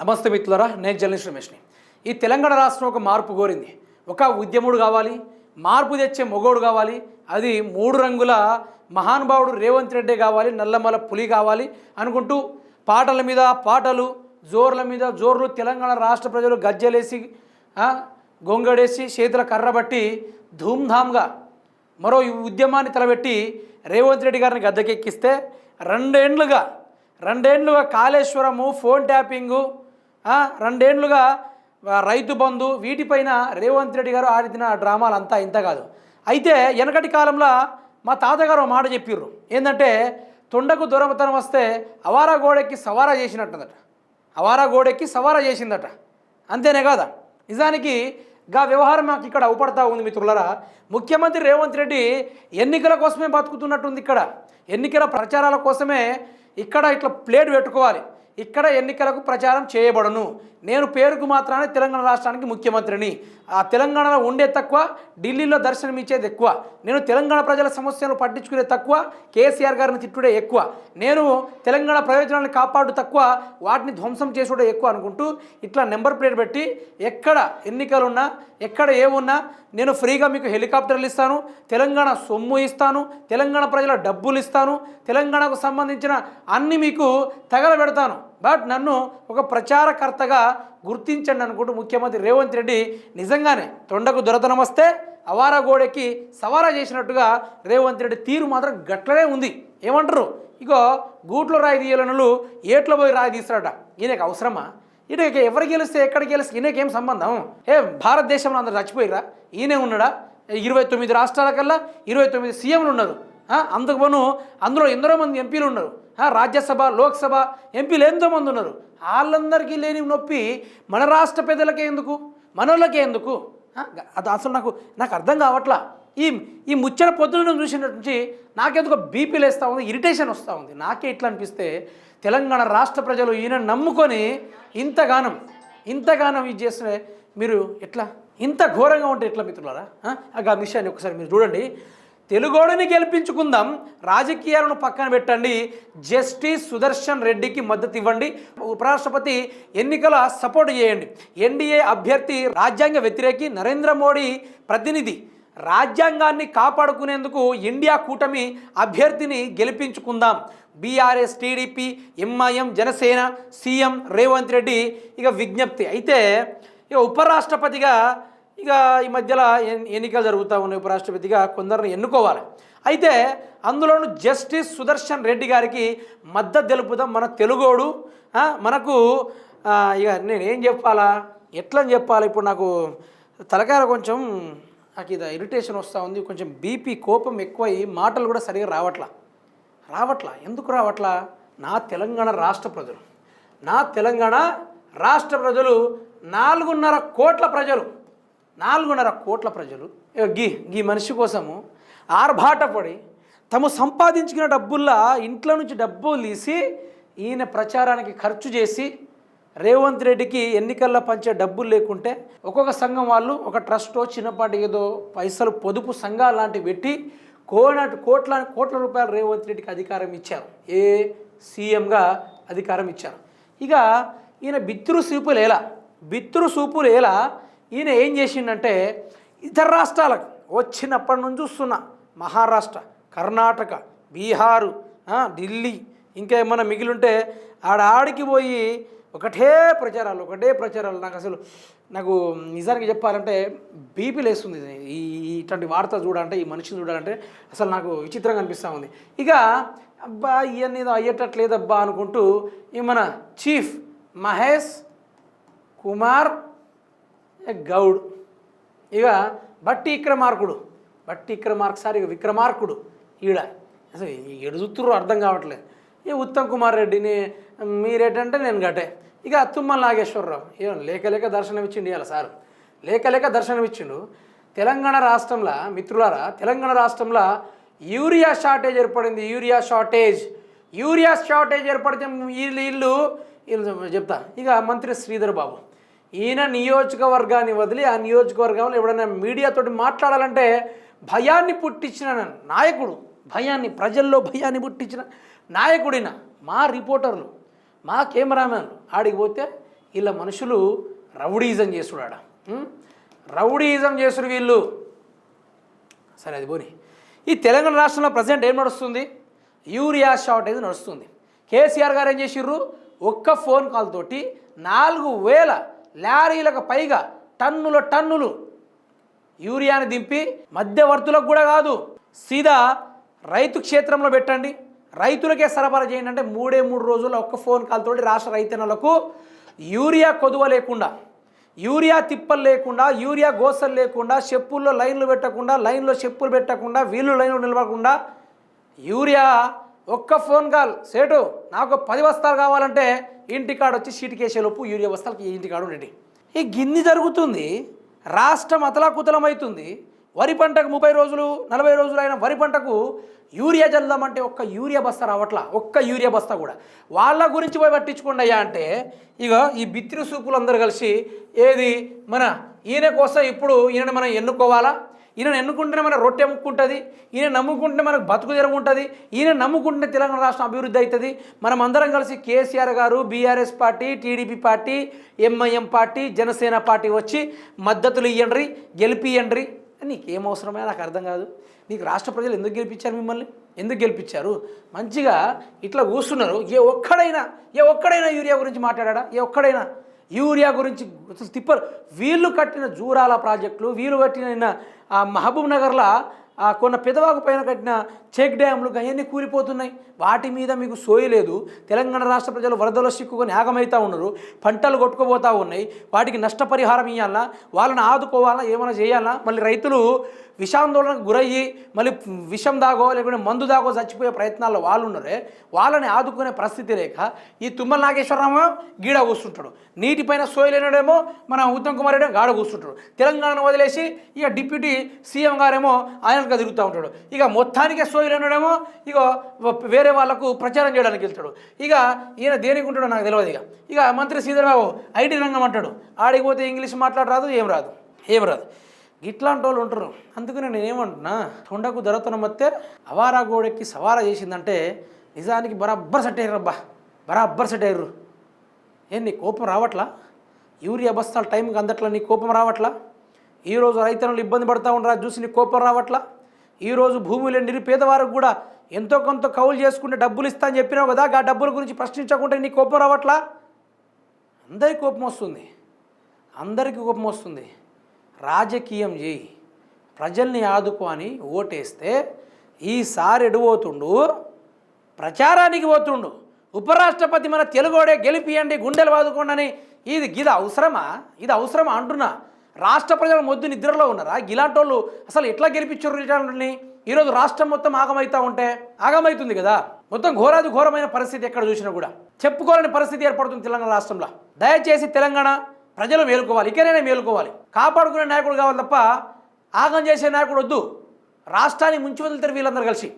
నమస్తే మిత్రులరా నేను జర్నలిస్ట్ రమేష్ని. ఈ తెలంగాణ రాష్ట్రం ఒక మార్పు కోరింది. ఒక ఉద్యముడు కావాలి మార్పు తెచ్చే మొగోడు కావాలి అది మూడు రంగుల మహానుభావుడు రేవంత్ రెడ్డి కావాలి నల్లమల పులి కావాలి అనుకుంటూ పాటల మీద పాటలు జోర్ల మీద జోర్లు తెలంగాణ రాష్ట్ర ప్రజలు గజ్జలేసి గొంగడేసి చేతుల కర్రబట్టి ధూమ్ధామ్గా మరో ఈ ఉద్యమాన్ని తలబెట్టి రేవంత్ రెడ్డి గారిని గద్దెకెక్కిస్తే రెండేండ్లుగా రెండేండ్లుగా కాళేశ్వరము ఫోన్ ట్యాపింగు రెండేండ్లుగా రైతు బంధు వీటిపైన రేవంత్ రెడ్డి గారు ఆడిన డ్రామాలు అంతా ఇంత కాదు. అయితే వెనకటి కాలంలో మా తాతగారు ఒక మాట చెప్పిర్రు. ఏంటంటే తొండకు దూరమతనం వస్తే అవారా గోడెక్కి సవారా చేసినట్టుందట. అవారా గోడెక్కి సవారా చేసిందట. అంతేనే కాదా? నిజానికి గా వ్యవహారం మాకు ఇక్కడ అవుపడతా ఉంది మిత్రులరా. ముఖ్యమంత్రి రేవంత్ రెడ్డి ఎన్నికల కోసమే బతుకుతున్నట్టుంది ఇక్కడ. ఎన్నికల ప్రచారాల కోసమే ఇక్కడ ఇట్లా ప్లేట్ పెట్టుకోవాలి. ఇక్కడ ఎన్నికలకు ప్రచారం చేయబడను. నేను పేరుకు మాత్రమే తెలంగాణ రాష్ట్రానికి ముఖ్యమంత్రిని. ఆ తెలంగాణలో ఉండే తక్కువ ఢిల్లీలో దర్శనం ఇచ్చేది ఎక్కువ. నేను తెలంగాణ ప్రజల సమస్యలు పట్టించుకునే తక్కువ కేసీఆర్ గారిని తిట్టుడే ఎక్కువ. నేను తెలంగాణ ప్రయోజనాలను కాపాడు తక్కువ వాటిని ధ్వంసం చేసుడే ఎక్కువ అనుకుంటూ ఇట్లా నెంబర్ ప్లేట్ పెట్టి ఎక్కడ ఎన్నికలున్నా ఎక్కడ ఏమున్నా నేను ఫ్రీగా మీకు హెలికాప్టర్లు ఇస్తాను తెలంగాణ సొమ్ము ఇస్తాను తెలంగాణ ప్రజల డబ్బులు ఇస్తాను తెలంగాణకు సంబంధించిన అన్ని మీకు తగలబెడతాను. బట్ నన్ను ఒక ప్రచారకర్తగా గుర్తించండి అనుకుంటూ ముఖ్యమంత్రి రేవంత్ రెడ్డి నిజంగానే తొండకు దొరతనం వస్తే అవారా గోడెక్కి సవారా చేసినట్టుగా రేవంత్ రెడ్డి తీరు మాత్రం గట్లనే ఉంది. ఏమంటారు? ఇగో గూట్లో రాయి తీయాలనులు ఏట్లో పోయి రాయి తీస్తారట. ఈయనకు అవసరమా? ఈయనకి ఎవరు గెలిస్తే ఎక్కడ గెలిస్తే ఈయనకేం సంబంధం? ఏ భారతదేశంలో అందరు చచ్చిపోయిరా ఈయనే ఉన్నాడా? ఇరవై తొమ్మిది రాష్ట్రాల కల్లా ఇరవై తొమ్మిది సీఎంలు ఉన్నారు. అందుకు అందులో ఎందరో మంది ఎంపీలు ఉన్నారు. రాజ్యసభ లోక్సభ ఎంపీలు ఎంతో మంది ఉన్నారు. వాళ్ళందరికీ లేని నొప్పి మన రాష్ట్ర పెద్దలకే ఎందుకు? మనోళ్ళకే ఎందుకు? అది అసలు నాకు నాకు అర్థం కావట్లా. ఈ ఈ ముచ్చట పొద్దున చూసినట్టు నుంచి నాకెందుకు బీపీ లేస్తూ ఉంది ఇరిటేషన్ వస్తూ ఉంది. నాకే ఇట్లా అనిపిస్తే తెలంగాణ రాష్ట్ర ప్రజలు ఈయన నమ్ముకొని ఇంతగానం ఇంతగానం ఇది చేస్తే మీరు ఎట్లా? ఇంత ఘోరంగా ఉంటే ఎట్లా మిత్రులారా? ఆ? ఆ విషయాన్ని ఒకసారి మీరు చూడండి. తెలుగోడిని గెలిపించుకుందాం. రాజకీయాలను పక్కన పెట్టండి. జస్టిస్ సుదర్శన్ రెడ్డికి మద్దతు ఇవ్వండి. ఉపరాష్ట్రపతి ఎన్నికల సపోర్ట్ చేయండి. ఎన్డీఏ అభ్యర్థి రాజ్యాంగ వ్యతిరేకి నరేంద్ర మోడీ ప్రతినిధి. రాజ్యాంగాన్ని కాపాడుకునేందుకు ఇండియా కూటమి అభ్యర్థిని గెలిపించుకుందాం. BRS TDP MIM Janasena CM Revanth Reddy ఇక విజ్ఞప్తి. అయితే ఇక ఉపరాష్ట్రపతిగా ఇక ఈ మధ్యలో ఎన్నికలు జరుగుతూ ఉన్నాయి ఉపరాష్ట్రపతిగా కొందరిని ఎన్నుకోవాలి. అయితే అందులోనూ జస్టిస్ సుదర్శన్ రెడ్డి గారికి మద్దతు తెలుపుదాం. మన తెలుగోడు మనకు ఇక నేను ఏం చెప్పాలా? ఎట్లా అని చెప్పాలి? ఇప్పుడు నాకు తలకాయ కొంచెం నాకు ఇది ఇరిటేషన్ వస్తూ ఉంది. కొంచెం బీపీ కోపం ఎక్కువై మాటలు కూడా సరిగా రావట్లా. రావట్లా? ఎందుకు రావట్లా? నా తెలంగాణ రాష్ట్ర ప్రజలు. నా తెలంగాణ రాష్ట్ర ప్రజలు నాలుగున్నర కోట్ల ప్రజలు. నాలుగున్నర కోట్ల ప్రజలు గీ గీ మనిషి కోసము ఆర్భాటపడి తము సంపాదించుకున్న డబ్బుల్లా ఇంట్లో నుంచి డబ్బులు తీసి ఈయన ప్రచారానికి ఖర్చు చేసి రేవంత్ రెడ్డికి ఎన్నికల్లో పంచే డబ్బులు లేకుంటే ఒక్కొక్క సంఘం వాళ్ళు ఒక ట్రస్టో చిన్నపాటి ఏదో పైసలు పొదుపు సంఘాలు లాంటివి పెట్టి కోనాటి కోట్ల కోట్ల రూపాయలు రేవంత్ రెడ్డికి అధికారం ఇచ్చారు. ఏ సీఎంగా అధికారం ఇచ్చారు. ఇక ఈయన బిత్తురు సూపులు ఎలా బిత్తురు సూపులు ఎలా ఈయన ఏం చేసిండంటే ఇతర రాష్ట్రాలకు వచ్చినప్పటి నుంచి చూస్తున్నా మహారాష్ట్ర కర్ణాటక బీహారు ఢిల్లీ ఇంకా ఏమైనా మిగిలింటే ఆడ ఆడికి పోయి ఒకటే ప్రచారాలు ఒకటే ప్రచారాలు. నాకు అసలు నాకు నిజానికి చెప్పాలంటే బీపీ లేస్తుంది ఈ ఇటువంటి ఇట్లాంటి వార్త చూడాలంటే ఈ మనిషిని చూడాలంటే అసలు నాకు విచిత్రంగా అనిపిస్తూ ఉంది. ఇక అబ్బా ఇవన్నీ ఏదో అయ్యేటట్లేదబ్బా అనుకుంటూ ఈ మన చీఫ్ మహేష్ కుమార్ గౌడ్. ఇక బట్టి విక్రమార్కుడు. బట్టి విక్రమార్క సార్ ఇక విక్రమార్కుడు. ఈడ. అసలు ఎడు అర్థం కావట్లేదు. ఈ ఉత్తమ్ కుమార్ రెడ్డిని మీరేటంటే నేను గటే ఇక తుమ్మల నాగేశ్వరరావు. ఏం లేక లేక దర్శనం ఇచ్చిండు ఇవాళ సార్. లేక లేక దర్శనం ఇచ్చిండు తెలంగాణ రాష్ట్రంలో మిత్రులారా తెలంగాణ రాష్ట్రంలో యూరియా షార్టేజ్ ఏర్పడింది. Urea shortage. యూరియా షార్టేజ్ ఏర్పడితే వీళ్ళు వీళ్ళు వీళ్ళు చెప్తా. ఇక మంత్రి శ్రీధర్ బాబు. ఈయన నియోజకవర్గాన్ని వదిలి ఆ నియోజకవర్గంలో ఎవడైనా మీడియాతోటి మాట్లాడాలంటే భయాన్ని పుట్టించిన నాయకుడు భయాన్ని ప్రజల్లో భయాన్ని పుట్టించిన నాయకుడిన మా రిపోర్టర్లు మా కెమెరామెన్లు ఆడికి పోతే వీళ్ళ మనుషులు రౌడీజం చేసుడాడ. రౌడీజం చేసుడు వీళ్ళు. సరే అది పోని. ఈ తెలంగాణ రాష్ట్రంలో ప్రజెంట్ ఏం నడుస్తుంది? యూరియా షార్టేజ్ నడుస్తుంది. కేసీఆర్ గారు ఏం చేసిర్రు? ఒక్క ఫోన్ కాల్ తోటి నాలుగు వేల లారీలకు పైగా టన్నుల టన్నులు యూరియాని దింపి మధ్యవర్తులకు కూడా కాదు సీదా రైతు క్షేత్రంలో పెట్టండి. రైతులకే సరఫరా చేయండి. అంటే మూడే మూడు రోజుల్లో ఒక్క ఫోన్ కాల్తో రాష్ట్ర రైతన్నలకు యూరియా కొదువ లేకుండా యూరియా తిప్పలు లేకుండా యూరియా గోసలు లేకుండా చెప్పుల్లో లైన్లు పెట్టకుండా లైన్లో చెప్పులు పెట్టకుండా వీళ్ళు లైన్లు నిలబడకుండా యూరియా ఒక్క ఫోన్ కాల్ సేటు నాకు పది బస్తాలు కావాలంటే ఇంటికాడ వచ్చి సీటుకేసేలోపు యూరియా బస్తాలకి ఇంటికాడ ఉండండి. ఈ గిన్ని జరుగుతుంది రాష్ట్రం అతలాకుతలమవుతుంది వరి పంటకు ముప్పై రోజులు నలభై రోజులు అయిన వరి పంటకు యూరియా చల్దామంటే ఒక్క యూరియా బస్తా రావట్లా? ఒక్క యూరియా బస్తా కూడా. వాళ్ళ గురించి పోయి పట్టించుకోండి అయ్యా అంటే ఇక ఈ బిత్తిరి సూపులు అందరూ కలిసి ఏది మన ఈయన కోసం ఇప్పుడు ఈయనని మనం ఎన్నుకోవాలా? ఈయన ఎన్నుకుంటేనే మన రొట్టె ముక్కుంటుంది ఈయన నమ్ముకుంటే మనకు బతుకు తెరుగుంటుంది ఈయన నమ్ముకుంటే తెలంగాణ రాష్ట్రం అభివృద్ధి అవుతుంది. మనం అందరం కలిసి KCR garu BRS party TDP party MIM party Janasena party వచ్చి మద్దతులు ఇవ్వండి గెలిపియండి నీకేం అవసరమే నాకు అర్థం కాదు. నీకు రాష్ట్ర ప్రజలు ఎందుకు గెలిపించారు మిమ్మల్ని? ఎందుకు గెలిపించారు? మంచిగా ఇట్లా కూర్చున్నారు. ఏ ఒక్కడైనా ఏ ఒక్కడైనా యూరియా గురించి మాట్లాడా ఏ ఒక్కడైనా? యూరియా గురించి అసలు తిప్పరు. వీళ్ళు కట్టిన జూరాల ప్రాజెక్టులు వీళ్ళు కట్టిన ఆ మహబూబ్ నగర్లో ఆ కొన్న పెదవాకు పైన కట్టిన చెక్ డ్యామ్లు అవన్నీ కూలిపోతున్నాయి. వాటి మీద మీకు సోయలేదు తెలంగాణ రాష్ట్ర ప్రజలు వరదలో సిక్కుకొని ఆగమవుతూ ఉన్నారు. పంటలు కొట్టుకుపోతూ ఉన్నాయి. వాటికి నష్టపరిహారం ఇవ్వాలా వాళ్ళని ఆదుకోవాలా? ఏమైనా చేయాలా? మళ్ళీ రైతులు విషాందోళనకు గురయ్యి మళ్ళీ విషం దాగో లేకుంటే మందు దాగో చచ్చిపోయే ప్రయత్నాల్లో వాళ్ళు ఉన్నారే వాళ్ళని ఆదుకునే పరిస్థితి లేక ఈ తుమ్మల నాగేశ్వరరావు గీడ కూర్చుంటాడు నీటిపైన సోయలేనడేమో మన ఉత్తమ్ కుమార్ రెడ్డి గాడ కూర్చుంటాడు తెలంగాణను వదిలేసి ఇక డిప్యూటీ సీఎం గారేమో ఆయనకు తిరుగుతూ ఉంటాడు. ఇక మొత్తానికే సోయలేనడేమో ఇక వేరే వాళ్ళకు ప్రచారం చేయడానికి వెళ్తాడు. ఇక ఈయన దేనికి ఉంటాడో నాకు తెలియదు ఇక. ఇక మంత్రి శ్రీధరబాబు ఐటీ రంగం అంటాడు. ఆడికి పోతే ఇంగ్లీష్ మాట్లాడరాదు ఏం రాదు. ఏం రాదు. ఇట్లాంటి వాళ్ళు ఉంటారు. అందుకని నేను ఏమంటున్నా తొండకు దొరతనం వస్తే అవారా గోడెక్కి సవారా చేసిందంటే నిజానికి బరాబ్బర్ సెట్ అయ్యారు అబ్బా. బరాబ్బర్ సెట్ అయ్యారు. ఏం నీ కోపం రావట్లా? యూరియా బస్తాలు టైంకి అందట్లా నీ కోపం రావట్లా? ఈరోజు రైతులను ఇబ్బంది పడతా ఉండరా చూసి నీ కోపం రావట్లా? ఈరోజు భూములు నిరుపేదవారికి కూడా ఎంతో కొంత కౌలు చేసుకుంటే డబ్బులు ఇస్తా అని చెప్పినావు కదా ఆ డబ్బుల గురించి ప్రశ్నించకుంటే నీ కోపం రావట్లా? అందరికి కోపం వస్తుంది. అందరికీ కోపం వస్తుంది. రాజకీయం చేయి. ప్రజల్ని ఆదుకో అని ఓటేస్తే ఈసారి ఎడుపోతుండు ప్రచారానికి పోతుండు. ఉపరాష్ట్రపతి మన తెలుగోడే గెలిపియండి గుండెలు బాదుకోండి ఇది ఇది గిద అవసరమా? ఇది అవసరమా అంటున్నా. రాష్ట్ర ప్రజల మొద్దు నిద్రలో ఉన్నారా? ఇలాంటి వాళ్ళు అసలు ఎట్లా గెలిపించారు ఇలాంటి ఈరోజు రాష్ట్రం మొత్తం ఆగమవుతా ఉంటే ఆగమవుతుంది కదా? మొత్తం ఘోరాది ఘోరమైన పరిస్థితి ఎక్కడ చూసినా కూడా. చెప్పుకోలేని పరిస్థితి ఏర్పడుతుంది తెలంగాణ రాష్ట్రంలో. దయచేసి తెలంగాణ ప్రజలు మేలుకోవాలి ఇకనైనా మేలుకోవాలి. కాపాడుకునే నాయకుడు కావాలి తప్ప ఆగం చేసే నాయకుడు వద్దు. రాష్ట్రాన్ని ముంచి వదులుతారు వీళ్ళందరూ కలిసి.